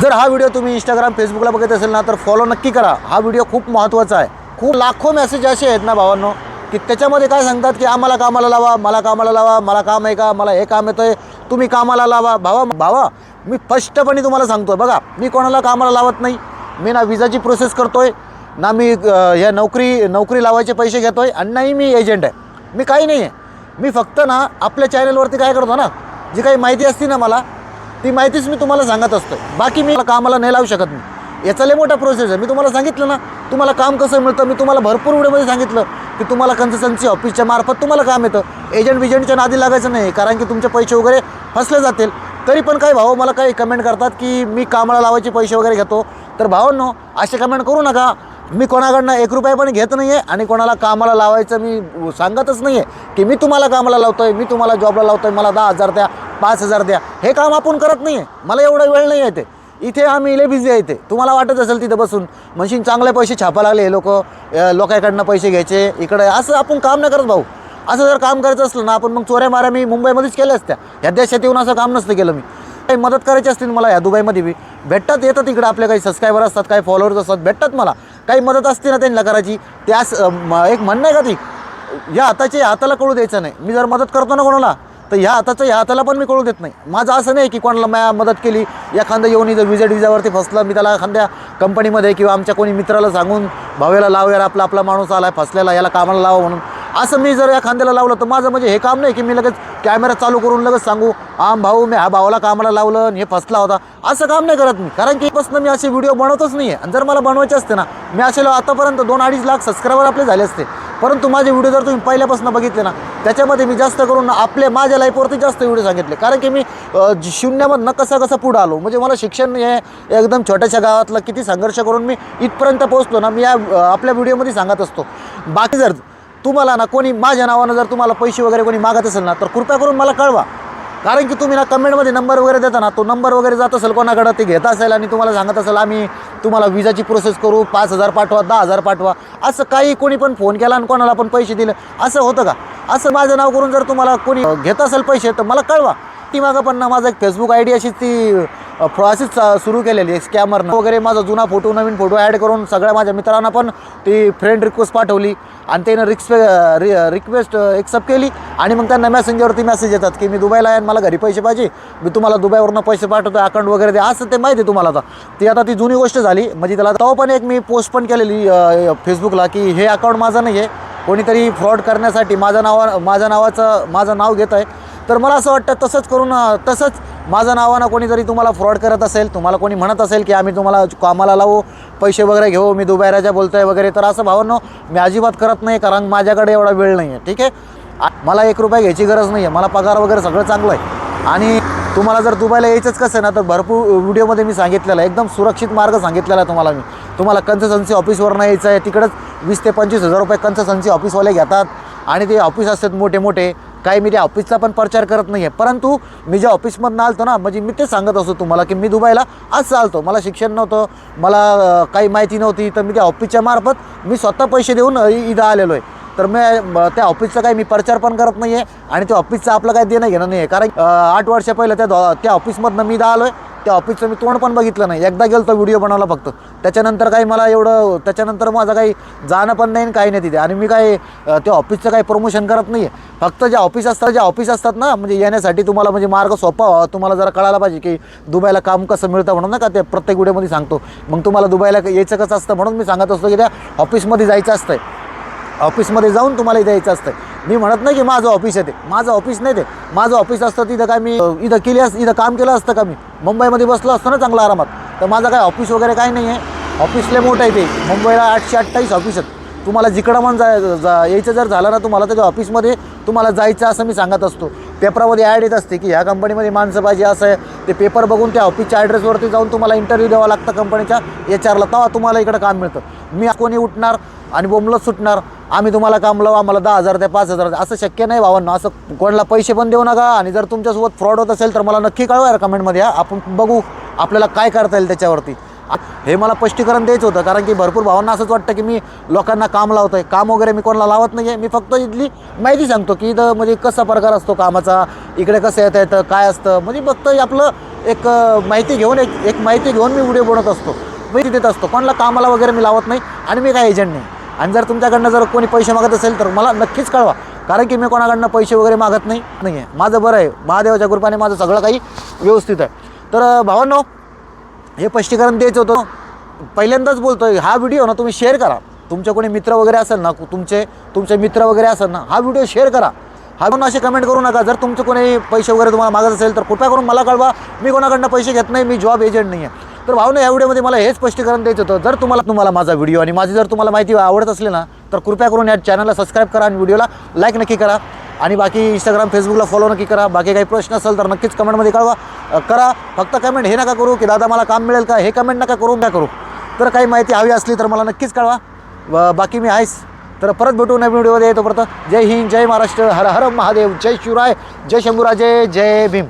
जर हा व्हिडिओ तुम्ही इंस्टाग्राम फेसबुकला बघत असेल ना तर फॉलो नक्की करा. हा व्हिडिओ खूप महत्त्वाचा आहे. खूप लाखो मेसेज असे आहेत ना भावांनो की त्याच्यामध्ये काय सांगतात की आम्हाला कामाला लावा मला कामाला लावा मला काम आहे का मला हे काम येतं आहे तुम्ही कामाला लावा. भावा भावा मी स्पष्टपणे तुम्हाला सांगतो बघा मी कोणाला कामाला लावत नाही. मी ना विजाची प्रोसेस करतोय ना मी ह्या नोकरी नोकरी लावायचे पैसे घेतोय आणि नाही मी एजंट आहे. मी काही नाही आहे मी फक्त ना आपल्या चॅनलवरती काय करतो ना जी काही माहिती असते ना मला ती माहितीच मी तुम्हाला सांगत असतो बाकी मी कामाला नाही लावू शकत नाही याचा लय मोठा प्रोसेस आहे. मी तुम्हाला सांगितलं ना तुम्हाला काम कसं मिळतं मी तुम्हाला भरपूर व्हिडिओमध्ये सांगितलं की तुम्हाला कन्सल्टन्सी ऑफिसच्या मार्फत तुम्हाला काम येतं. एजंट विजंटच्या नादी लागायचं नाही कारण की तुमचे पैसे वगैरे फसले जातील. तरी पण काही भाऊ मला काही कमेंट करतात की मी कामाला लावायचे पैसे वगैरे घेतो. तर भावांनो असे कमेंट करू नका. मी कोणाकडनं एक रुपया पण घेत नाही आहे आणि कोणाला कामाला लावायचं मी सांगतच नाही आहे की मी तुम्हाला कामाला लावतो आहे मी तुम्हाला जॉबला लावतो आहे मला दहा हजार द्या. पाच हजार द्या. हे काम आपण करत नाही आहे मला एवढा वेळ नाही येते इथे. आम्ही इले बिझी आहे ते तुम्हाला वाटत असेल तिथं बसून. मशीन चांगले पैसे छापा लागले हे लोक लोकांकडनं पैसे घ्यायचे. इकडे असं आपण काम नाही करत भाऊ. असं जर काम करायचं असलं ना आपण मग चोऱ्या माऱ्या मी मुंबईमध्येच केल्या असत्या. ह्या देशात येऊन असं काम नसतं केलं मी. काही मदत करायची असतील मला ह्या दुबईमध्ये बी. भेटतात येतात इकडं आपले काही सबस्क्रायबर असतात काही फॉलोअर्स असतात भेटतात मला. काही मदत असते ना त्यांना करायची. त्यास एक म्हणणं आहे का ती? या हाताच्या हाताला कळू द्यायचं नाही. मी जर मदत करतो ना कोणाला तर ह्या हाताचं ह्या हाताला पण मी कळू देत नाही. माझं असं नाही की कोणाला मी मदत केली एखादं येऊन जर विजेट विजावरती फसलं मी त्याला एखाद्या कंपनीमध्ये किंवा आमच्या कोणी मित्राला सांगून भावेला लाव यार आपला आपला माणूस आला आहे फसलेला याला कामाला लावा म्हणून. असं मी जर एखाद्याला लावलं तर माझं म्हणजे हे काम नाही की मी लगेच कॅमेरा चालू करून लगेच सांगू आम भाऊ मी हा भावाला कामाला लावलं आणि हे फसला होता. असं काम नाही करत मी. कारण की पासून मी असे व्हिडिओ बनवतच नाही आहे आणि जर मला बनवायचे असते ना मी असे आतापर्यंत दोन अडीच लाख सबस्क्रायबर आपले झाले असते. परंतु माझे व्हिडिओ जर तुम्ही पहिल्यापासून बघितले ना त्याच्यामध्ये मी जास्त करून आपल्या माझ्या लाईफवरती जास्त व्हिडिओ सांगितले. कारण की मी अ, ज- शून्यामधनं कसा पुढं आलो. म्हणजे मला शिक्षण हे एकदम छोट्याशा गावातलं किती संघर्ष करून मी इथपर्यंत पोहोचलो ना मी या आपल्या व्हिडिओमध्ये सांगत असतो. बाकी जर तुम्हाला ना कोणी माझ्या नावानं जर तुम्हाला पैसे वगैरे कोणी मागत असेल ना तर कृपया करून मला कळवा. कारण की तुम्ही ना कमेंटमध्ये नंबर वगैरे देता ना तो नंबर वगैरे जात असेल कोणाकडं ते घेत असेल आणि तुम्हाला सांगत असेल आम्ही तुम्हाला विजाची प्रोसेस करू पाच हजार पाठवा दहा हजार पाठवा. असं काही कोणी पण फोन केला आणि कोणाला पण पैसे दिले असं होतं का? असं माझं नाव करून जर तुम्हाला कोणी घेत असेल पैसे तर मला कळवा. ती मागं पण ना माझं एक फेसबुक आय डी अशी ती प्रोसेस सुरू केलेली आहे स्कॅमरनं वगैरे माझा जुना फोटो नवीन फोटो ॲड करून सगळ्या माझ्या मित्रांना पण ती फ्रेंड रिक्वेस्ट पाठवली. आणि त्यानं रिक्स रिक्वेस्ट एक्सेप्ट केली. आणि मग त्यांना मॅसेंजरवरती मेसेज येतात की मी दुबईला आहे मला घरी पैसे पाहिजे. मी तुम्हाला दुबईवरनं पैसे पाठवतो अकाउंट वगैरे द्या. असं ते माहिती आहे तुम्हाला आता. ती आता ती जुनी गोष्ट झाली. म्हणजे त्याला तो पण एक मी पोस्ट पण केलेली फेसबुकला की हे अकाउंट माझं नाही आहे कोणीतरी फ्रॉड करण्यासाठी माझ्या नावा माझ्या नावाचं माझं नाव घेत आहे तर मला असं वाटतं तसंच करून तसंच माझं नावानं कोणी जरी तुम्हाला फ्रॉड करत असेल तुम्हाला कोणी म्हणत असेल की आम्ही तुम्हाला कामाला लावू पैसे वगैरे घेऊ मी दुबई राजा बोलतोय वगैरे तर असं भावांनो मी अजिबात करत नाही कारण माझ्याकडे एवढा वेळ नाही आहे ठीक आहे? मला एक रुपया घ्यायची गरज नाही आहे मला पगार वगैरे सगळं चांगलं आहे. आणि तुम्हाला जर दुबईला यायचंच कसं आहे ना तर भरपूर व्हिडिओमध्ये मी सांगितलेलं आहे एकदम सुरक्षित मार्ग सांगितलेला आहे तुम्हाला मी. तुम्हाला कन्सल्टन्सी ऑफिसवरनं यायचं आहे तिकडंच वीस ते पंचवीस हजार रुपये कन्सल्टन्सी ऑफिसवाले घेतात. आणि ते ऑफिस असतात मोठे मोठे काही मी त्या ऑफिसचा पण प्रचार करत नाही आहे परंतु मी ज्या ऑफिसमधनं आलतो ना म्हणजे मी ते सांगत असतो तुम्हाला की मी दुबईला आज चालतो. मला शिक्षण नव्हतं मला काही माहिती नव्हती तर मी त्या ऑफिसच्या मार्फत मी स्वतः पैसे देऊन इथं आलेलो आहे तर मी त्या ऑफिसचा काही मी प्रचार पण करत नाही आहे आणि त्या ऑफिसचं आपलं काही देणं घेणं नाही आहे कारण आठ वर्षा पहिलं त्या त्या ऑफिसमधनं मी इथं आलो आहे त्या ऑफिसचं मी तोंड पण बघितलं नाही. एकदा गेलो तो व्हिडिओ बनवला फक्त. त्याच्यानंतर काही मला एवढं त्याच्यानंतर माझं काही जाणं पण नाही आणि काही नाही तिथे. आणि मी काही त्या ऑफिसचं काही प्रमोशन करत नाही आहे फक्त जे ऑफिस असतात जे ऑफिस असतात ना म्हणजे येण्यासाठी तुम्हाला म्हणजे मार्ग सोपा व्हावा. तुम्हाला जरा कळायला पाहिजे की दुबईला काम कसं मिळतं म्हणून ना का ते प्रत्येक व्हिडिओमध्ये सांगतो. मग तुम्हाला दुबईला यायचं कसं असतं म्हणून मी सांगत असतो की त्या ऑफिसमध्ये जायचं असतं ऑफिसमध्ये जाऊन तुम्हाला द्यायचं यायचं असतं मी म्हणत नाही की माझं ऑफिस आहे ते. माझं ऑफिस नाही ते. माझं ऑफिस असतं तिथं काय मी इथं केली अस इथं काम केलं असतं का मी? मुंबईमध्ये बसलो असतो ना चांगलं आरामात. तर माझं काय ऑफिस वगैरे काही नाही आहे. ऑफिसले मोठं आहे ते. मुंबईला आठशे अठ्ठावीस ऑफिस आहेत. तुम्हाला जिकडं पण जाय जा यायचं जर झालं ना तुम्हाला त्याच्या ऑफिसमध्ये तुम्हाला जायचं असं मी सांगत असतो. पेपरामध्ये ॲड येत असते की ह्या कंपनीमध्ये माणसं पाहिजे असं आहे. ते पेपर बघून त्या ऑफिसच्या ॲड्रेसवरती जाऊन तुम्हाला इंटरव्ह्यू द्यावा लागतं कंपनीच्या. एच आरला तेव्हा तुम्हाला इकडं काम मिळतं. मी कोणी उठणार आणि बोंबलं सुटणार. आम्ही तुम्हाला काम लावू आम्हाला दहा हजार द्या पाच हजार द्या. असं शक्य नाही भावांना. असं कोणाला पैसे पण देऊ नका. आणि जर तुमच्यासोबत फ्रॉड होत असेल तर मला नक्की कळवा यार कमेंटमध्ये या आपण बघू आपल्याला काय करता येईल त्याच्यावरती. हे मला स्पष्टीकरण द्यायचं होतं कारण की भरपूर भावांना असंच वाटतं की मी लोकांना काम लावतोय. काम वगैरे मी कोणाला लावत नाही आहे मी फक्त इथली माहिती सांगतो की इथं म्हणजे कसा प्रकार असतो कामाचा इकडे कसं येतं येतं काय असतं. म्हणजे फक्त आपलं एक माहिती घेऊन एक एक माहिती घेऊन मी व्हिडिओ बनवत असतो. माहिती देत असतो. कोणाला कामाला वगैरे मी लावत नाही आणि मी काय एजंट नाही. आणि जर तुमच्याकडनं जर कोणी पैसे मागत असेल तर मला नक्कीच कळवा. कारण की मी कोणाकडनं पैसे वगैरे मागत नाही नाही आहे माझं बरं आहे. महादेवाच्या कृपाने माझं सगळं काही व्यवस्थित आहे. तर भावांनो हे स्पष्टीकरण द्यायचं होतं. पहिल्यांदाच बोलतोय हा व्हिडिओ ना तुम्ही शेअर करा. तुमचे कोणी मित्र वगैरे असेल ना तुमचे तुमचे मित्र वगैरे असेल ना हा व्हिडिओ शेअर करा. हा म्हणून असे कमेंट करू नका. जर तुमचे कोणी पैसे वगैरे तुम्हाला मागत असेल तर कृपया करून मला कळवा. मी कोणाकडनं पैसे घेत नाही मी जॉब एजंट नाही आहे तर भावना या व्हिडिओमध्ये मला हे स्पष्टीकरण द्यायचं होतं. जर तुम्हाला तुम्हाला माझा व्हिडिओ आणि माझी जर तुम्हाला माहिती आवडत असली ना तर कृपया करून या चॅनलला सबस्क्राईब करा आणि व्हिडिओला लाईक नक्की करा. आणि बाकी इंस्टाग्राम फेसबुकला फॉलो नक्की करा. बाकी काही प्रश्न असेल तर नक्कीच कमेंटमध्ये कळवा. करा. फक्त कमेंट हे नका करू की दादा मला काम मिळेल का? हे कमेंट नका करू नका करू. तर काही माहिती हवी असली तर मला नक्कीच कळवा. बाकी मी आहेस तर परत भेटू नवीन व्हिडिओमध्ये येतोपर्यंत. जय हिंद जय महाराष्ट्र. हर हर महादेव. जय शिवराय. जय शंभूराजे. जय भीम.